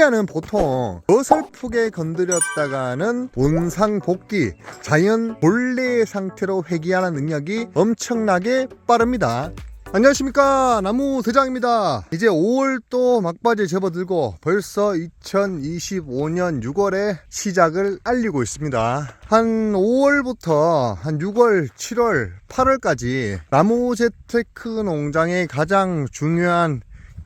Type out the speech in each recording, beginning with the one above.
임야는 보통 어설프게 건드렸다가는 원상 복귀, 자연 본래의 상태로 회귀하는 능력이 엄청나게 빠릅니다. 안녕하십니까? 나무 대장입니다. 이제 5월 또 막바지에 접어들고 벌써 2025년 6월에 시작을 알리고 있습니다. 한 5월부터 한 6월 7월 8월까지 나무 재테크 농장의 가장 중요한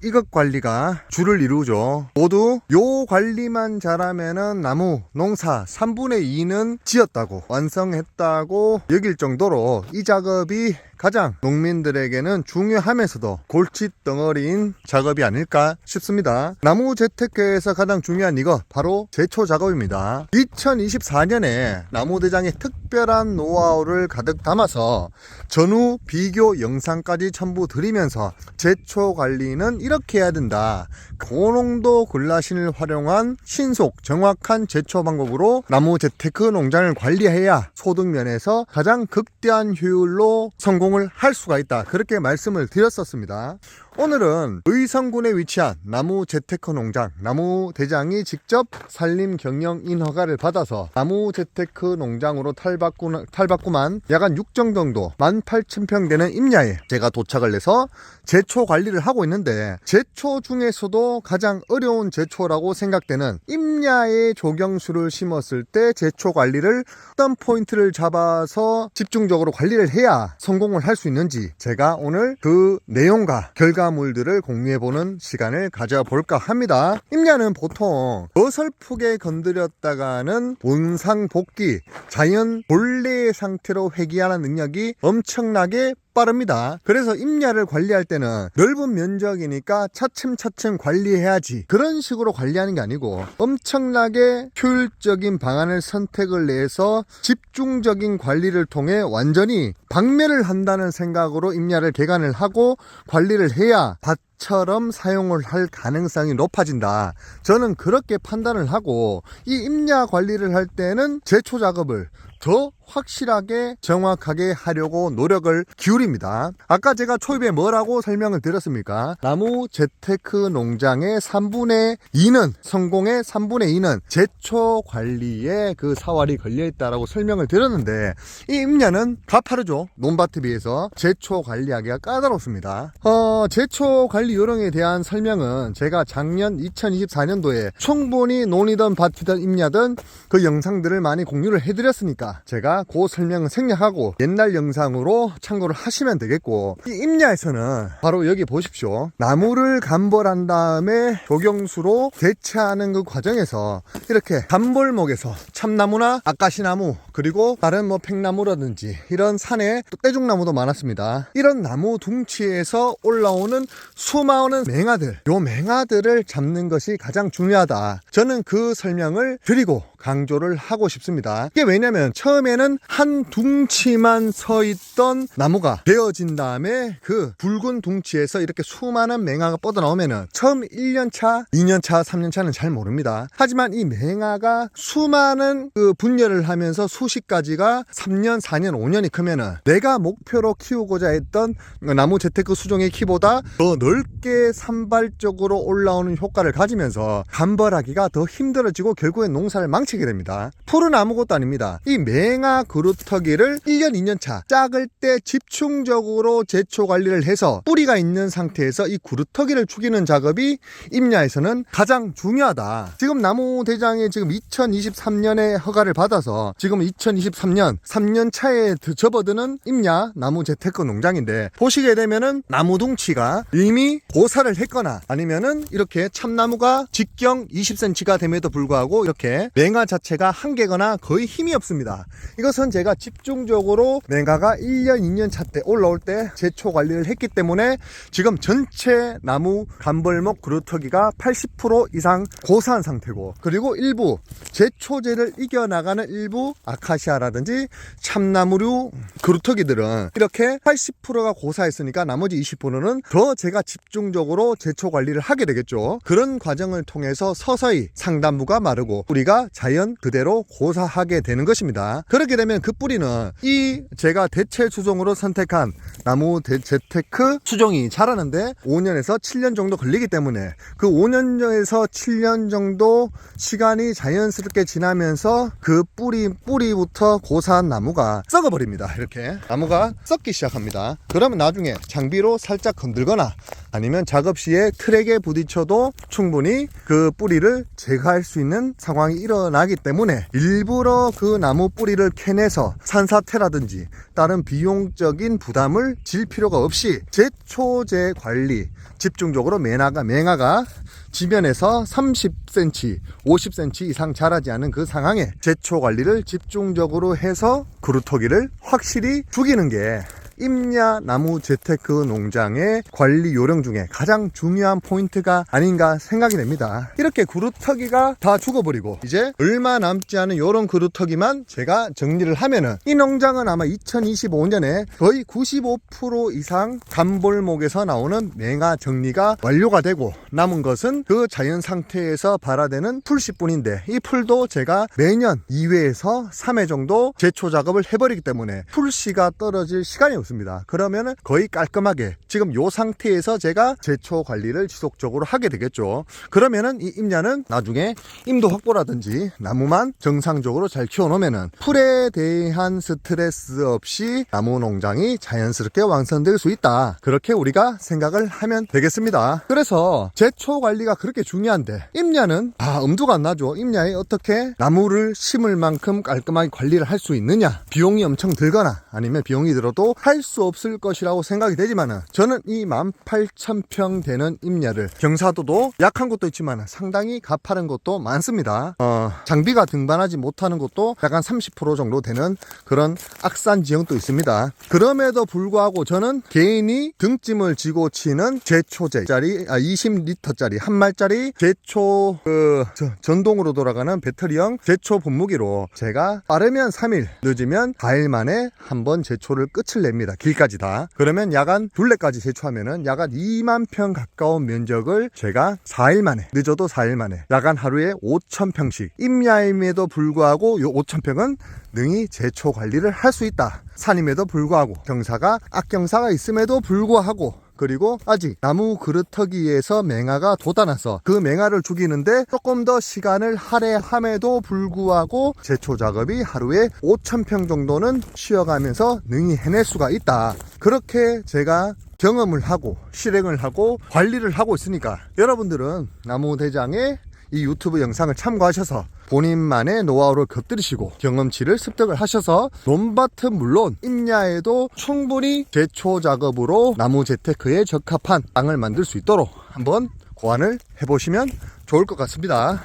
이것 관리가 주를 이루죠. 모두 요 관리만 잘하면은 나무 농사 3분의 2는 지었다고 완성했다고 여길 정도로 이 작업이 가장 농민들에게는 중요하면서도 골칫덩어리인 작업이 아닐까 싶습니다. 나무 재테크에서 가장 중요한 이것 바로 제초 작업입니다. 2024년에 나무대장의 특별한 노하우를 가득 담아서 전후 비교 영상까지 첨부 드리면서 제초 관리는 이렇게 해야 된다. 고농도 글라신을 활용한 신속 정확한 제초 방법으로 나무 재테크 농장을 관리해야 소득 면에서 가장 극대한 효율로 성공 을 할 수가 있다. 그렇게 말씀을 드렸었습니다. 오늘은 의성군에 위치한 나무 재테크 농장 나무 대장이 직접 산림 경영 인 허가를 받아서 나무 재테크 농장으로 탈바꾸, 탈바꾸만 약한 6정 정도 18,000평 되는 임야에 제가 도착을 해서 제초 관리를 하고 있는데 제초 중에서도 가장 어려운 제초라고 생각되는 임야에 조경수를 심었을 때 제초 관리를 어떤 포인트를 잡아서 집중적으로 관리를 해야 성공을 할 수 있는지 제가 오늘 그 내용과 결과 물들을 공유해보는 시간을 가져볼까 합니다. 임야는 보통 어설프게 건드렸다가는 원상 복귀, 자연 본래의 상태로 회귀하는 능력이 엄청나게 빠릅니다. 그래서 임야를 관리할 때는 넓은 면적이니까 차츰차츰 관리해야지. 그런 식으로 관리하는 게 아니고 엄청나게 효율적인 방안을 선택을 내서 집중적인 관리를 통해 완전히 박멸을 한다는 생각으로 임야를 개간을 하고 관리를 해야 밭 처럼 사용을 할 가능성이 높아진다. 저는 그렇게 판단을 하고 이 임야 관리를 할 때는 제초 작업을 더 확실하게 정확하게 하려고 노력을 기울입니다. 아까 제가 초입에 뭐라고 설명을 드렸습니까? 나무 재테크 농장의 3분의 2는 성공의 3분의 2는 제초 관리에 그 사활이 걸려 있다라고 설명을 드렸는데 이 임야는 가파르죠. 논밭에 비해서 제초 관리하기가 까다롭습니다. 어, 제초 관리 요령에 대한 설명은 제가 작년 2024년도에 충분히 논이든 밭이든 임야든 그 영상들을 많이 공유를 해드렸으니까 제가 그 설명은 생략하고 옛날 영상으로 참고를 하시면 되겠고 이 임야에서는 바로 여기 보십시오. 나무를 감벌한 다음에 조경수로 대체하는 그 과정에서 이렇게 감벌목에서 참나무나 아까시나무 그리고 다른 뭐 팽나무라든지 이런 산에 또 떼죽나무도 많았습니다. 이런 나무 둥치에서 올라오는 수많은 맹아들 요 맹아들을 잡는 것이 가장 중요하다. 저는 그 설명을 드리고 강조를 하고 싶습니다. 이게 왜냐면 처음에는 한 둥치만 서 있던 나무가 베어진 다음에 그 붉은 둥치에서 이렇게 수많은 맹아가 뻗어나오면은 처음 1년차, 2년차, 3년차는 잘 모릅니다. 하지만 이 맹아가 수많은 그 분열을 하면서 수십 가지가 3년, 4년, 5년이 크면은 내가 목표로 키우고자 했던 나무 재테크 수종의 키보다 더 넓게 산발적으로 올라오는 효과를 가지면서 간벌하기가 더 힘들어지고 결국엔 농사를 망치 치게 됩니다. 풀은 아무것도 아닙니다. 이 맹아 그루터기를 1년, 2년 차 작을 때 집중적으로 제초 관리를 해서 뿌리가 있는 상태에서 이 그루터기를 죽이는 작업이 임야에서는 가장 중요하다. 지금 나무 대장이 지금 2023년에 허가를 받아서 지금 2023년 3년 차에 접어드는 임야 나무 재테크 농장인데 보시게 되면은 나무 둥치가 이미 고사를 했거나 아니면은 이렇게 참나무가 직경 20cm가 됨에도 불구하고 이렇게 맹아 자체가 한 개거나 거의 힘이 없습니다. 이것은 제가 집중적으로 맹아가 1년, 2년 차 때 올라올 때 제초 관리를 했기 때문에 지금 전체 나무 간벌목 그루터기가 80% 이상 고사한 상태고 그리고 일부 제초제를 이겨나가는 일부 아카시아라든지 참나무류 그루터기들은 이렇게 80%가 고사했으니까 나머지 20%는 더 제가 집중적으로 제초 관리를 하게 되겠죠. 그런 과정을 통해서 서서히 상단부가 마르고 우리가 자연 자연 그대로 고사하게 되는 것입니다. 그렇게 되면 그 뿌리는 이 제가 대체 수종으로 선택한 나무 대- 재테크 수종이 자라는데 5년에서 7년 정도 걸리기 때문에 그 5년에서 7년 정도 시간이 자연스럽게 지나면서 그 뿌리 뿌리부터 고사한 나무가 썩어버립니다. 이렇게 나무가 썩기 시작합니다. 그러면 나중에 장비로 살짝 건들거나 아니면 작업 시에 트랙에 부딪혀도 충분히 그 뿌리를 제거할 수 있는 상황이 일어나기 때문에 일부러 그 나무 뿌리를 캐내서 산사태라든지 다른 비용적인 부담을 질 필요가 없이 제초제 관리 집중적으로 맹아가 맹아가 지면에서 30cm, 50cm 이상 자라지 않은 그 상황에 제초 관리를 집중적으로 해서 그루터기를 확실히 죽이는 게 임야 나무 재테크 농장의 관리 요령 중에 가장 중요한 포인트가 아닌가 생각이 됩니다. 이렇게 그루터기가 다 죽어버리고 이제 얼마 남지 않은 요런 그루터기만 제가 정리를 하면은 이 농장은 아마 2025년에 거의 95% 이상 감볼목에서 나오는 맹아 정리가 완료가 되고 남은 것은 그 자연 상태에서 발화되는 풀씨뿐인데 이 풀도 제가 매년 2회에서 3회 정도 제초 작업을 해버리기 때문에 풀씨가 떨어질 시간이 없습니다. 그러면은 거의 깔끔하게 지금 요 상태에서 제가 제초 관리를 지속적으로 하게 되겠죠. 그러면은 이 임야는 나중에 임도 확보라든지 나무만 정상적으로 잘 키워놓으면은 풀에 대한 스트레스 없이 나무 농장이 자연스럽게 완성될 수 있다. 그렇게 우리가 생각을 하면 되겠습니다. 그래서 제초 관리가 그렇게 중요한데 임야는 아 엄두가 안 나죠. 임야에 어떻게 나무를 심을 만큼 깔끔하게 관리를 할 수 있느냐? 비용이 엄청 들거나 아니면 비용이 들어도 할수 없을 것이라고 생각이 되지만은 저는 이 18,000평 되는 임야를 경사도도 약한 곳도 있지만 상당히 가파른 곳도 많습니다. 어, 장비가 등반하지 못하는 곳도 약간 30% 정도 되는 그런 악산 지형도 있습니다. 그럼에도 불구하고 저는 개인이 등짐을 지고 치는 제초제짜리 아, 20리터짜리 한 말짜리 제초 그 저- 전동으로 돌아가는 배터리형 제초 분무기로 제가 빠르면 3일 늦으면 4일 만에 한번 제초를 끝을 냅니다. 길까지 다. 그러면 야간 둘레까지 제초하면은 야간 2만 평 가까운 면적을 제가 4일 만에 늦어도 4일 만에 야간 하루에 5천 평씩 임야임에도 불구하고 요 5천 평은 능히 제초 관리를 할 수 있다. 산임에도 불구하고 경사가 악경사가 있음에도 불구하고 그리고 아직 나무 그루터기에서 맹아가 돋아나서 그 맹아를 죽이는데 조금 더 시간을 할애함에도 불구하고 제초 작업이 하루에 5,000평 정도는 쉬어가면서 능히 해낼 수가 있다. 그렇게 제가 경험을 하고 실행을 하고 관리를 하고 있으니까 여러분들은 나무 대장의 이 유튜브 영상을 참고하셔서 본인만의 노하우를 곁들이시고 경험치를 습득을 하셔서 논밭은 물론 임야에도 충분히 제초 작업으로 나무 재테크에 적합한 땅을 만들 수 있도록 한번 고안을 해보시면 좋을 것 같습니다.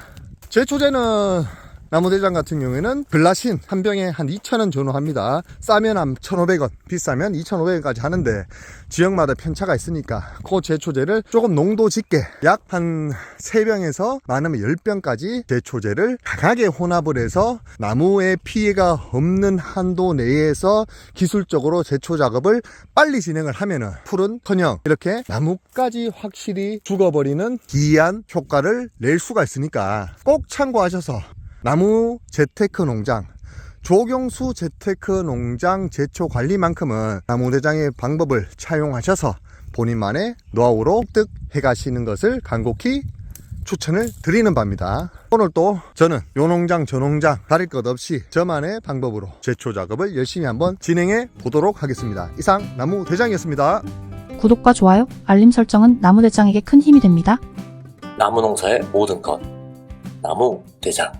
제초제는 나무대장 같은 경우에는 글라신 한 병에 한 2,000원 전후 합니다. 싸면 한 1,500원, 비싸면 2,500원까지 하는데 지역마다 편차가 있으니까 그 제초제를 조금 농도 짙게 약 한 3병에서 많으면 10병까지 제초제를 강하게 혼합을 해서 나무에 피해가 없는 한도 내에서 기술적으로 제초 작업을 빨리 진행을 하면은 풀은 커녕 이렇게 나무까지 확실히 죽어버리는 기이한 효과를 낼 수가 있으니까 꼭 참고하셔서 나무 재테크 농장 조경수 재테크 농장 제초 관리만큼은 나무 대장의 방법을 차용하셔서 본인만의 노하우로 획득해 가시는 것을 간곡히 추천을 드리는 바입니다. 오늘 또 저는 요 농장 저 농장 다를 것 없이 저만의 방법으로 제초 작업을 열심히 한번 진행해 보도록 하겠습니다. 이상 나무 대장이었습니다. 구독과 좋아요, 알림 설정은 나무 대장에게 큰 힘이 됩니다. 나무 농사의 모든 것. 나무 대장.